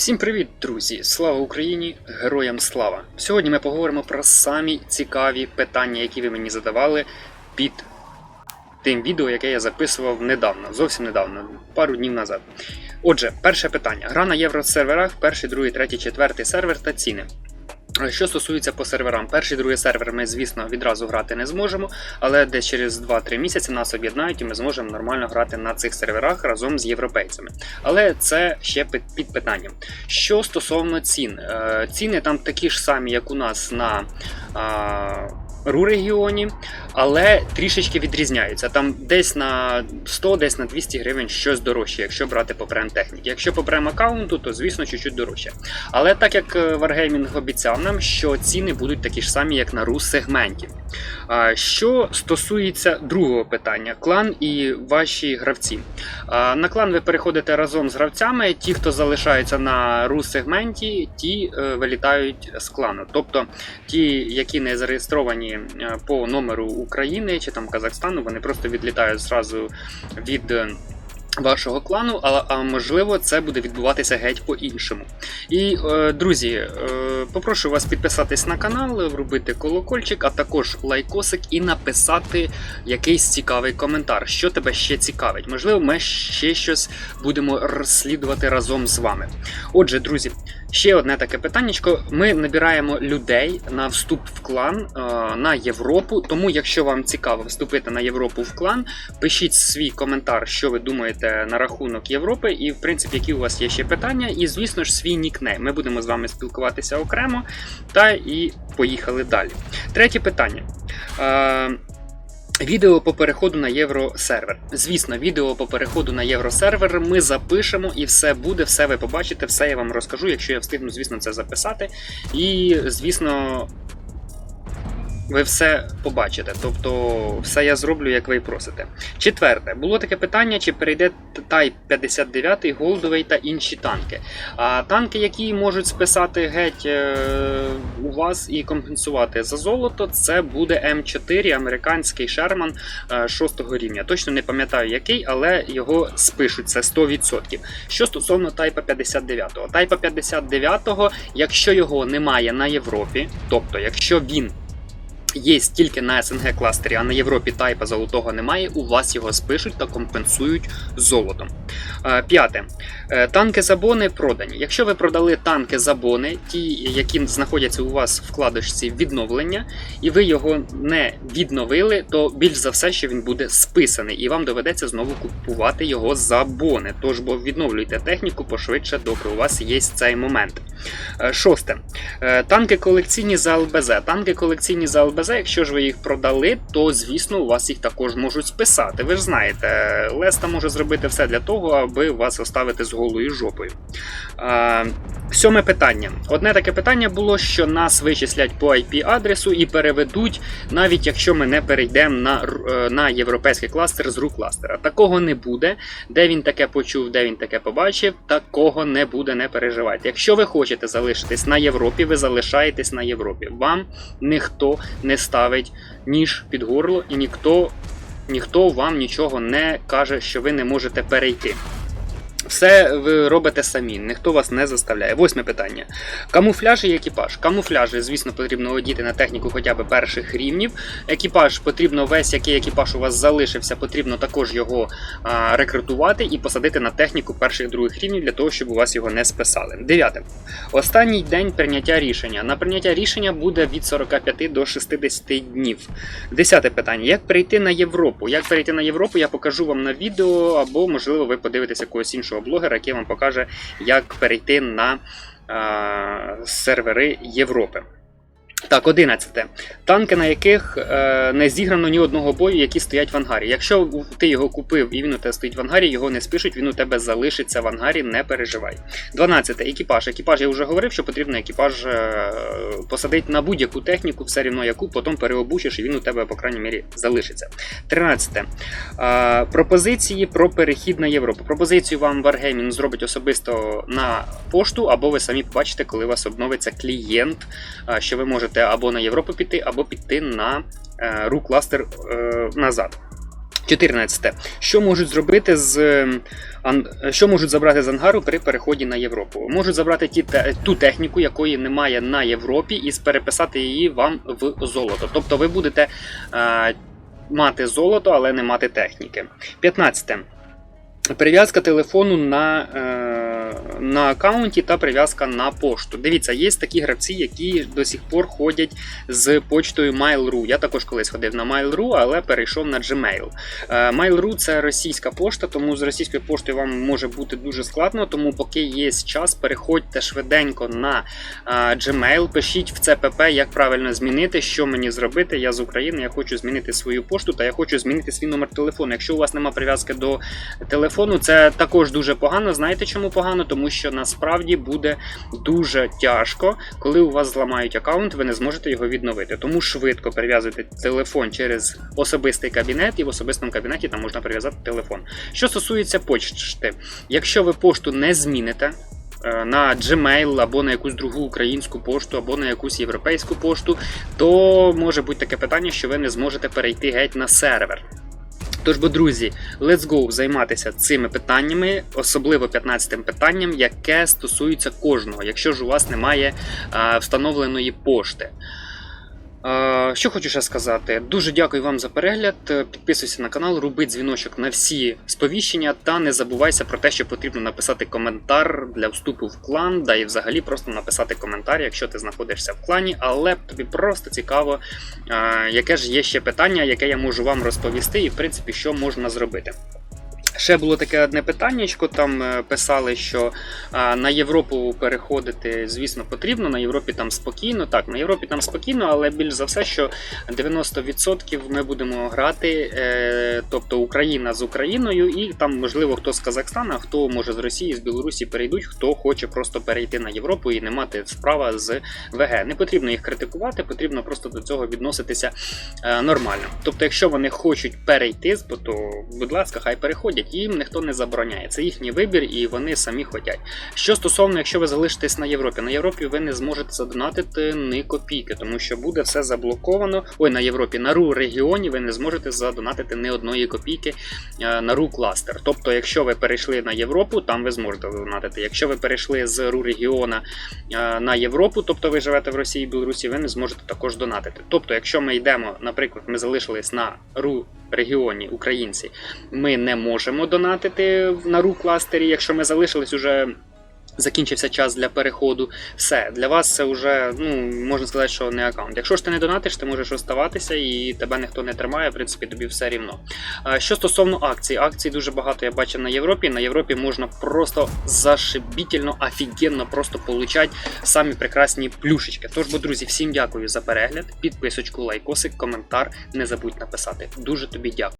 Всім привіт, друзі! Слава Україні! Героям слава! Сьогодні ми поговоримо про самі цікаві питання, які ви мені задавали під тим відео, яке я записував недавно, зовсім недавно, пару днів назад. Отже, перше питання: гра на євросерверах, перший, другий, третій, четвертий сервер та ціни. Що стосується по серверам, перший другий сервер ми, звісно, відразу грати не зможемо, але десь через 2-3 місяці нас об'єднають і ми зможемо нормально грати на цих серверах разом з європейцями. Але це ще під, питанням. Що стосовно цін, Е, ціни там такі ж самі, як у нас на РУ регіоні, але трішечки відрізняються. Там десь на 100, десь на 200 гривень щось дорожче, якщо брати по прем-техніці. Якщо по прем-аккаунту, то звісно чуть-чуть дорожче. Але так як е, Wargaming обіцяв нам, що ціни будуть такі ж самі, як на ру сегменті. Що стосується другого питання, клан і ваші гравці. На клан ви переходите разом з гравцями. Ті, хто залишаються на ру сегменті, ті е, вилітають з клану. Тобто ті, які не зареєстровані е, по номеру України чи там Казахстану, вони просто відлітають зразу від. е, Вашого клану, а, а можливо, це буде відбуватися геть по-іншому. І, е, друзі, е, попрошу вас підписатись на канал, вробити колокольчик, а також лайкосик і написати якийсь цікавий коментар, що тебе ще цікавить. Можливо, ми ще щось будемо розслідувати разом з вами. Отже, друзі, ще одне таке питаннячко. Ми набираємо людей на вступ в клан е, на Європу. Тому, якщо вам цікаво вступити на Європу в клан, пишіть свій коментар, що ви думаєте на рахунок Європи, і в принципі, які у вас є ще питання, і звісно ж свій нікнейм. Ми будемо з вами спілкуватися окремо. Та і поїхали далі. Третє питання. Відео по переходу на євросервер. Звісно, відео по переходу на євросервер ми запишемо і все буде, все ви побачите, все я вам розкажу, якщо я встигну, звісно, це записати. І, звісно, ви все побачите. Тобто, все я зроблю, як ви і просите. Четверте, було таке питання, чи перейде Type 59, Голдовий та інші танки. А танки, які можуть списати геть е, у вас і компенсувати за золото, це буде М4, американський Шерман 6 рівня. Точно не пам'ятаю який, але його спишуть це 100%. Що стосовно Type 59. Type 59, якщо його немає на Європі, тобто, якщо він Є тільки на СНГ кластері, а на Європі тайпа золотого немає. У вас його спишуть та компенсують золотом. Е, П'яте. Е, Танки забони продані. Якщо ви продали танки забони, ті, які знаходяться у вас в вкладочці відновлення, і ви його не відновили, то більш за все, що він буде списаний, і вам доведеться знову купувати його забони. Тож бо відновлюйте техніку пошвидше, доки у вас є цей момент. Е, Шосте. Танки колекційні за ЛБЗ. Танки колекційні за ЛБЗ, якщо ж ви їх продали, то звісно у вас їх також можуть списати. Ви ж знаєте, Леста може зробити все для того, аби вас оставити з голою жопою. Сьоме питання. Одне таке питання було, що нас вичислять по IP-адресу і переведуть, навіть якщо ми не перейдемо на, е, на європейський кластер з рук кластера. Такого не буде. Де він таке почув, де він таке побачив, такого не буде, не переживайте. Якщо ви хочете залишитись на Європі, ви залишаєтесь на Європі. Вам ніхто не ставить ніж під горло і ніхто, ніхто вам нічого не каже, що ви не можете перейти. Все ви робите самі, ніхто вас не заставляє. Восьме питання. Камуфляж і екіпаж. Камуфляжі, звісно, потрібно одіти на техніку хоча б перших рівнів. Екіпаж потрібно весь, який екіпаж у вас залишився, потрібно також його а, рекрутувати і посадити на техніку перших других рівнів для того, щоб у вас його не списали. Дев'яте. Останній день прийняття рішення. На прийняття рішення буде від 45 до 60 днів. Десяте питання. Як перейти на Європу? Як перейти на Європу, я покажу вам на відео, або, можливо, ви подивитеся якогось іншого блогера, який вам покаже, як перейти на е, сервери Європи. Так, 11. Танки, на яких е, не зіграно ні одного бою, які стоять в ангарі. Якщо ти його купив і він у тебе стоїть в ангарі, його не спишуть, він у тебе залишиться в ангарі, не переживай. 12. Екіпаж. Екіпаж я вже говорив, що потрібно екіпаж е, посадити на будь-яку техніку, все рівно яку, потім переобучиш, і він у тебе, по крайній мірі, залишиться. 13. Е, пропозиції про перехід на Європу. Пропозицію вам Wargaming зробить особисто на пошту, або ви самі побачите, коли у вас обновиться клієнт, е, що ви можете або на Європу піти, або піти на е, RU кластер е, назад. 14. Що можуть зробити з ем, що можуть забрати з ангару при переході на Європу? Можуть забрати ті ту техніку, якої немає на Європі, і переписати її вам в золото. Тобто ви будете е, мати золото, але не мати техніки. 15. Прив'язка телефону на, е, на аккаунті та прив'язка на пошту. Дивіться, є такі гравці, які до сих пор ходять з почтою Mail.ru. Я також колись ходив на Mail.ru, але перейшов на Gmail. Е, Mail.ru це російська пошта, тому з російською поштою вам може бути дуже складно. Тому, поки є час, переходьте швиденько на е, Gmail, пишіть в ЦПП, як правильно змінити, що мені зробити. Я з України, я хочу змінити свою пошту та я хочу змінити свій номер телефону. Якщо у вас немає прив'язки до телефону, це також дуже погано. Знаєте чому погано? Тому що насправді буде дуже тяжко, коли у вас зламають аккаунт, ви не зможете його відновити. Тому швидко прив'язуйте телефон через особистий кабінет, і в особистому кабінеті там можна прив'язати телефон. Що стосується почти, якщо ви пошту не зміните. е, На Gmail або на якусь другу українську пошту, або на якусь європейську пошту, то може бути таке питання, що ви не зможете перейти геть на сервер. Тож, бо, друзі, let's go займатися цими питаннями, особливо 15 питанням, яке стосується кожного, якщо ж у вас немає а, встановленої пошти. А, що хочу ще сказати, дуже дякую вам за перегляд. Е, Підписуйся на канал, роби дзвіночок на всі сповіщення та не забувайся про те, що потрібно написати коментар для вступу в клан, да і взагалі просто написати коментар, якщо ти знаходишся в клані, але тобі просто цікаво, яке ж є ще питання, яке я можу вам розповісти, і в принципі, що можна зробити. Ще було таке одне питаннячко. Там е, писали, що на Європу переходити, звісно, потрібно. На Європі там спокійно. Так, на Європі там спокійно, але більш за все, що 90% ми будемо грати, е, тобто Україна з Україною, і там, можливо, хто з Казахстана, хто може з Росії, з Білорусі перейдуть, хто хоче просто перейти на Європу і не мати справа з ВГ. Не потрібно їх критикувати, потрібно просто до цього відноситися е, нормально. Тобто, якщо вони хочуть перейти, то будь ласка, хай переходять. Їм ніхто не забороняє. Це їхній вибір, і вони самі хочуть. Що стосовно, якщо ви залишитесь на Європі, на Європі ви не зможете задонатити ні копійки, тому що буде все заблоковано. Ой, на Європі, на РУ регіоні ви не зможете задонатити ні одної копійки е, на РУ кластер. Тобто, якщо ви перейшли на Європу, там ви зможете задонатити. Якщо ви перейшли з РУ регіона е, на Європу, тобто ви живете в Росії і Білорусі, ви не зможете також донатити. Тобто, якщо ми йдемо, наприклад, ми залишились на РУ регіоні українці, ми не можемо донатити на ру кластері, якщо ми залишились уже. Закінчився час для переходу. Все, для вас це вже, ну, можна сказати, що не аккаунт. Якщо ж ти не донатиш, ти можеш оставатися і тебе ніхто не тримає, в принципі, тобі все рівно. Що стосовно акцій, акцій дуже багато я бачив на Європі. На Європі можна просто зашибітельно, офігенно просто получати самі прекрасні плюшечки. Тож, бо, друзі, всім дякую за перегляд, підписочку, лайкосик, коментар. Не забудь написати. Дуже тобі дякую.